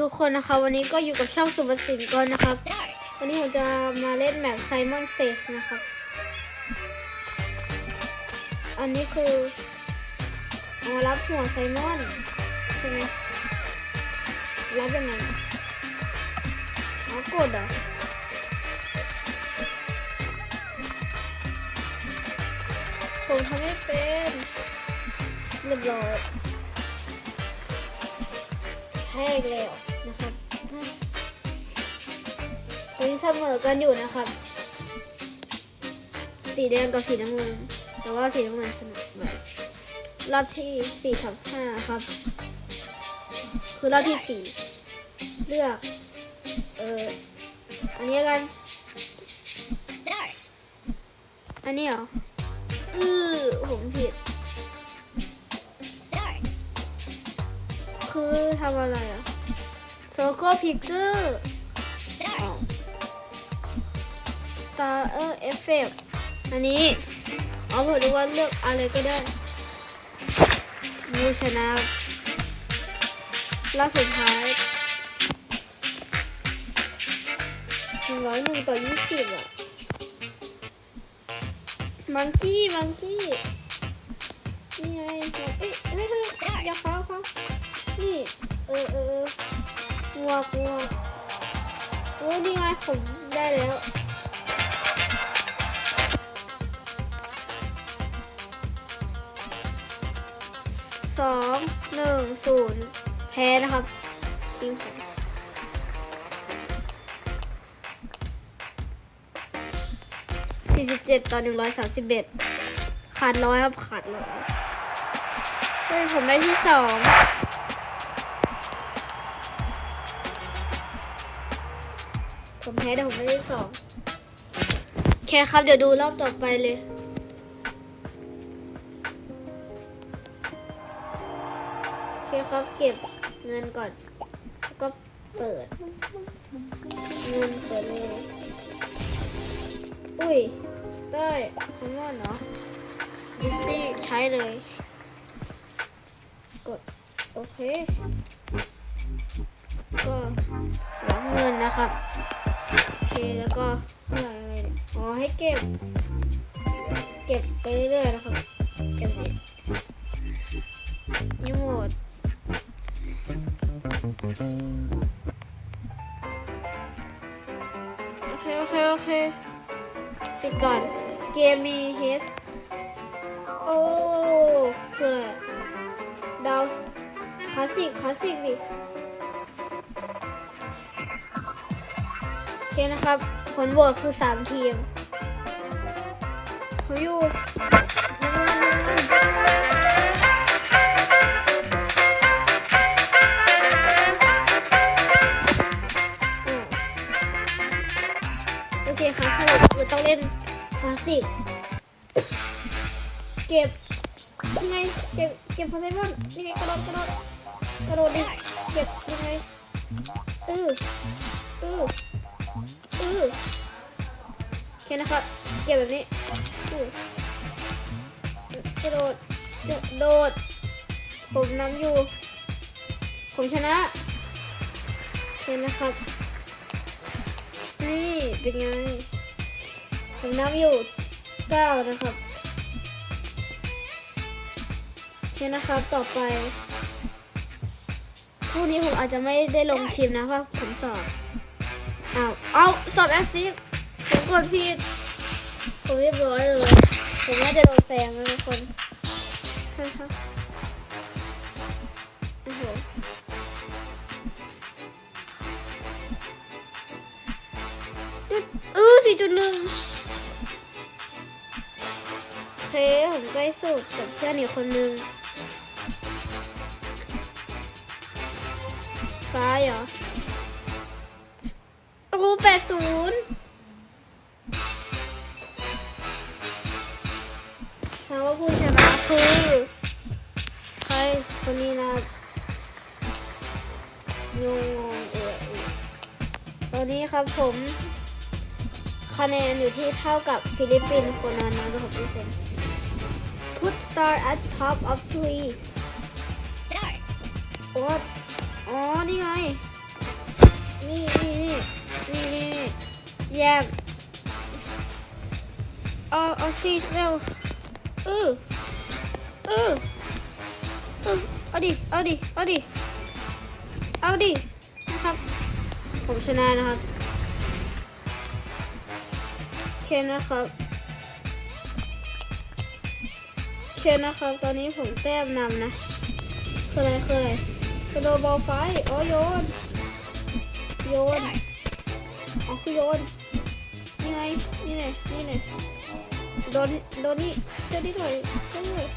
ทุกคนนะคะวันนี้ก็อยู่กับช่องสุภสินก่อนนะครับ วันนี้ผมจะมาเล่นแมปไซมอนเซสนะครับ อันนี้คือเอามารับหัวไซมอนใช่ไหมรับยังไงเอากดเหรอผมทำไม่เป็นเรียบร้อยแห้งแล้ว นนี้เสมอกันอยู่นะครับ สีแดงกับสีน้ำเงิน แต่ว่าสีน้ำเงินชนะไปรอบที่สี่ทับห้าครับ คือรอบที่สี่เลือก เอออันนี้กัน Start. อันนี้เหรอ อือผมผิด Start. คือทำอะไรอะโซโก้พิกเกอร์ Star เออเอฟเฟกอันนี้เอาผมดูว่าเลือกอะไรก็ได้มูชนะรอบสุดท้ายหนึ่งร้อยหนึ่งต่อยี่สิบอะมังกี้มังกี้นี่ไงเอ้ยเฮ้ยเฮ้ยอย่าเขาเขานี่เออเออเอองัวงัวโอ้นี่ไงผมได้แล้ว หนึ่งศูนย์แพ้นะครับทีมผมสี่สิบเจ็ดต่อหนึ่งร้อยสามสิบเอ็ดขาดร้อยครับขาดร้อยเฮ้ยผมได้ที่สองผมแพ้แต่ผมไม่ได้ที่สองโอเคครับเดี๋ยวดูรอบต่อไปเลย โอเคครับเก็บเงินก่อน ก็เปิด เงินเปิดเลย อุ้ยได้คำว่าเนาะดิสซี่ใช้เลย กด โอเค ก็รับเงินนะครับ โอเค แล้วก็อะไรอะไรอ๋อให้เก็บ เก็บไปเรื่อยๆนะครับ เก็บนี่นี่ โอเค โอเค โอเคปิดก่อน เกมมีเฮสโอ้คืออะไรดาวคลาสสิกคลาสสิกดิโอเคนะครับ ผลโหวตคือ 3 ทีมเขาอยู่ สสิกเก็บยังไงเก็บเก็บโพไซมอนยังไงกระโดดกระโดดกระโดดดิเก็บยังไงเออเออเออโอเคนะครับเก็บแบบนี้อือกระโดดกระโดดผมนำอยู่ ผมชนะโอเคนะครับ นี่เป็นไงผมนับอยู่ เก้านะครับโอเคนะครับต่อไปพรุ่งนี้ผมอาจจะไม่ได้ลงคลิปนะเพราะผมสอบเอาเอาสอบแอสซิสผมกดผิดผมเรียบร้อยเลย ผมน่าจะโดนแซงนะทุกคนโอ้โหเออสี่จุดหนึ่ง เคผมใกล้สุดกับเพื่อนอีกคนนึง ฟ้าเหรอโอ้โหแปดศูนย์ถามว่าผู้ชนะคือใครคนนี้นะงงเออเออตอนนี้ครับผมคะแนนอยู่ที่เท่ากับฟิลิปปินส์คนนั้นนะครับทุกคน Put star at top of trees star โอ้อ๋อ นี่ไง นี่นี่นี่นี่นี่แยบเอาเอาชีสเร็วเออเออเออเอาดิ เอาดิ เอาดิ เอาดิ นะครับ ผมชนะนะครับ โอเคนะครับ เคนะครับ ตอนนี้ผมแต้มนำนะคืออะไรคืออะไรกระโดดบอลไฟอ๋อโยน โยน Start. อ๋อคือโยน นี่ไง นี่ไงนี่ไงโดน โดนนี่เจ้านี่ถอยเจ้านี่ถอย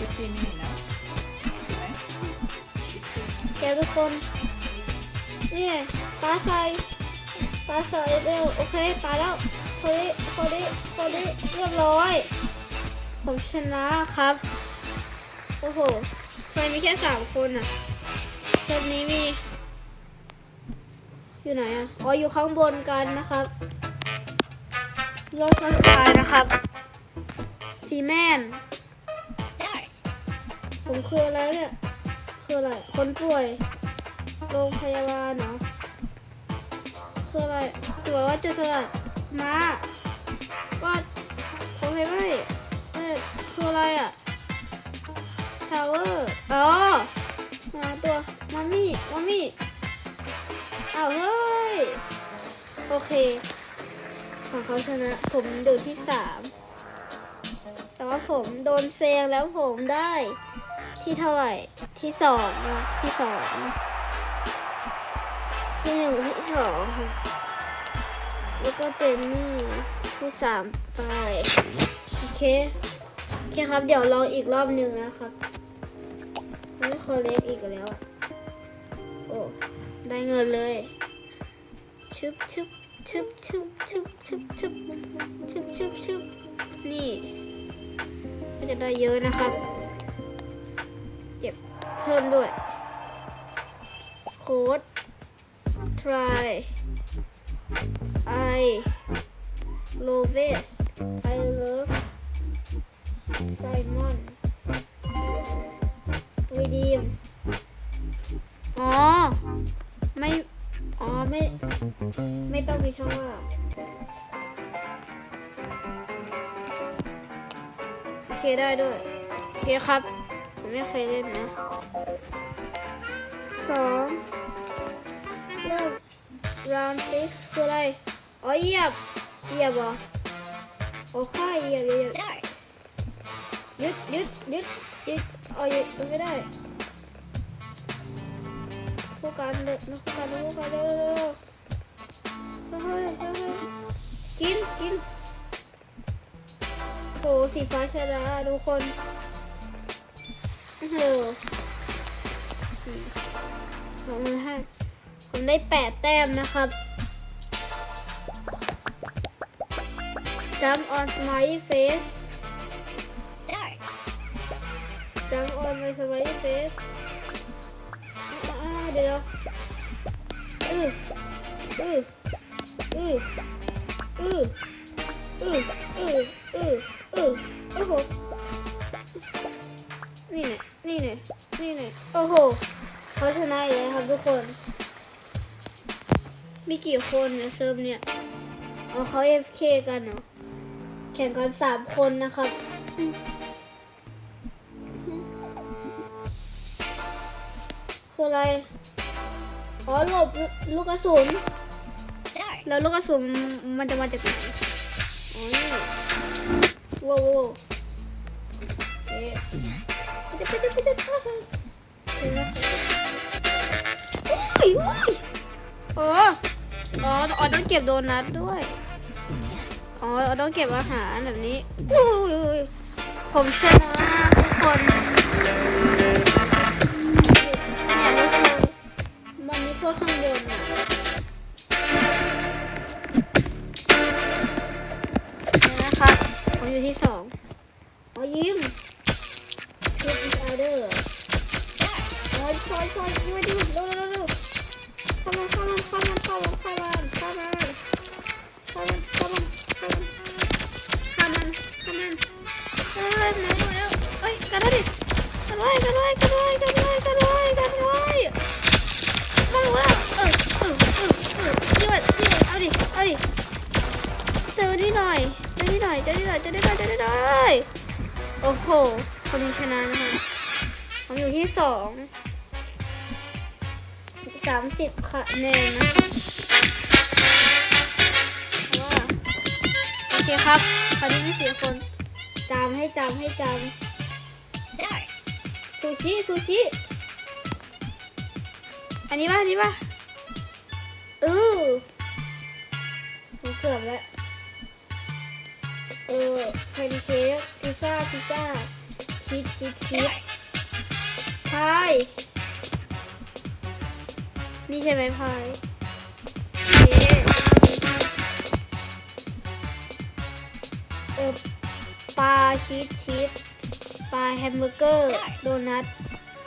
15 minutes now. Okay. แกทุกคนนี่ไงปลาใส่ปลาใส่เร็วโอเคปลาแล้ว คนนี้คนนี้คนนี้เรียบร้อย ผมชนะครับ โอ้โหทำไมมีแค่สามคนอะเซตนี้มี อยู่ไหนอะอ๋อ อยู่ข้างบนกันนะครับรอบสุดท้ายนะครับ ซีแมน ผมคืออะไรเนี่ย คืออะไร คนป่วย โรงพยาบาลเนาะคืออะไรตัวว่าจะสลัด ม้าว่าโอเคไหมเออคืออะไรอะทาวเวอร์อ๋อมาตัวมามี่มามี่อ้าวเฮ้ย โอเค ของเขาชนะ ผมดูที่สามแต่ว่าผมโดนเซงแล้วผมได้ที่เท่าไหร่ที่สองนะที่สองที่หนึ่งที่สองค่ะ แล้วก็เจนนี่ที่สามไปโอเคโอเคครับ เดี๋ยวลองอีกรอบหนึ่งนะครับไม่คอเล็กอีกแล้วอะโอ้ได้เงินเลยชึบชึบชึบชึบชึบชึบชึบชึบชึบชึบนี่ก็จะได้เยอะนะครับเก็บเพิ่มด้วยโค้ด try I love it I love Simon redeem อ๋อ ไม่ อ๋อ ไม่ ไม่ต้องมีช่องว่างโอเคได้ด้วย โอเคครับผมไม่เคยเล่นนะสองเริ่ม round six คืออะไร อ๋อเหยียบเหยียบเหรอโอ้ค่อยเหยียบเหยียบ Start. ยึดยึดยึดยึดเอายึดมันไม่ได้ผู้การเลยนะผู้การนะผู้การเร็วเร็วเร็วเฮ้ยเฮ้ยเฮ้ยเฮ้ยกินกินโหสีฟ้าชนะทุกคนโอ้โหผมให้ผมได้แปดแต้มนะครับ Jump on smiley face Start. Jump on my smiley face อ่าเดี๋ยวอืออืออืออืออืออืออืออือโอ้โหนี่เนี่ยนี่เนี่ยนี่เนี่ยโอ้โหเขาชนะอีกแล้วครับทุกคน มีกี่คนเนี่ยเซิร์ฟเนี่ยเอาเขา FK กันเนาะ แข่งกันสามคนนะครับ คืออะไร อ๋อหลบลูกกระสุน Start. แล้วลูกกระสุนมันจะมาจากไหนอ๋อนี่ว้าวว้าวเอ๊ะจะไปจะไปจะไปเห็นไหมโอ้ยโอ้ยอ๋ออ๋อ อ๋อ ต้องเก็บโดนัทด้วย อ๋ออ๋อต้องเก็บอาหารแบบนี้ผมชนะทุกคนเนี่ยทุกคนมันมีพวกข้างบนอะนะครับผมอยู่ที่สองอ๋อยิ้มคืออีออเดอร์อ๋อซอยซอยช่วยดิเร็วเร็วเร็วเข้ามาเข้ามาเข้ามาเข้ามาเข้ามา หน่อยจะได้หน่อยจะได้หน่อยโอ้โห คนชนะนะคะผมอยู่ที่สองสามสิบคะแนนนะว้าโอเคครับคราวนี้มีสี่คนจำให้จำให้จำซูชิซูชิ อันนี้ป่ะ อันนี้ป่ะออผมเกือบแล้ว เออแพนเค้กพิซซ่าพิซซ่าชีสชีสชีสพายนี่ใช่ไหมพายเอ๊ะเออปลาชีสชีสปลาแฮมเบอร์เกอร์ โดนัท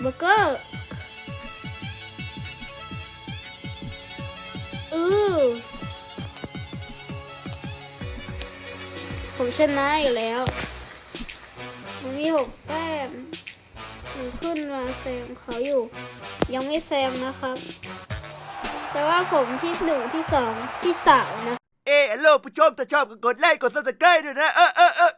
เบอร์เกอร์ ผมชนะอยู่แล้วผมมีหกแต้มผมขึ้นมาแซงเขาอยู่ ยังไม่แซงนะครับ แต่ว่าผมที่หนึ่งที่สองที่สามนะ เออฮัลโหลผู้ชมถ้าชอบก็กดไลค์กดซับสไครต์ด้วยนะ เออเออเออ